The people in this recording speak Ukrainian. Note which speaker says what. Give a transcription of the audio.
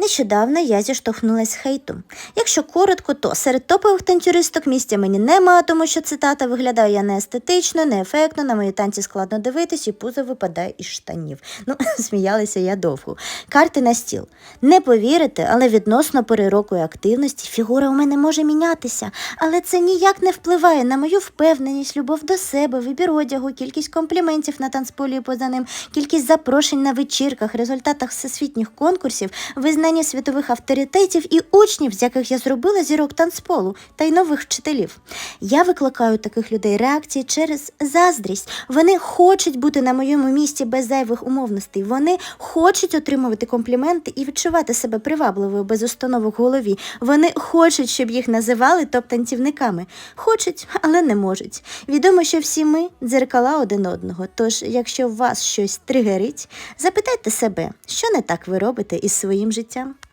Speaker 1: Нещодавно я зіштовхнулася з хейтом. Якщо коротко, то серед топових танцюристок місця мені нема, тому що цитата виглядає я не естетично, не ефектно, на мої танці складно дивитись, і пузо випадає із штанів. Ну, сміялася я довго. Карти на стіл. Не повірите, але відносно пори і активності фігура у мене може мінятися, але це ніяк не впливає на мою впевненість, любов до себе, вибір одягу, кількість компліментів на танцполі поза ним, кількість запрошень на вечірках, результатах всесвітніх конкурсів, визнання світових авторитетів і учнів, з яких я зробила зірок танцполу, та й нових вчителів. Я викликаю таких людей реакції через заздрість. Вони хочуть бути на моєму місці без зайвих умовностей. Вони хочуть отримувати компліменти і відчувати себе привабливою без установок в голові. Вони хочуть, щоб їх називали топ-танцівниками. Хочуть, але не можуть. Відомо, що всі ми дзеркала один одного. Тож, якщо вас щось тригерить, запитайте себе, що не так ви робите із своїм життям дивіться.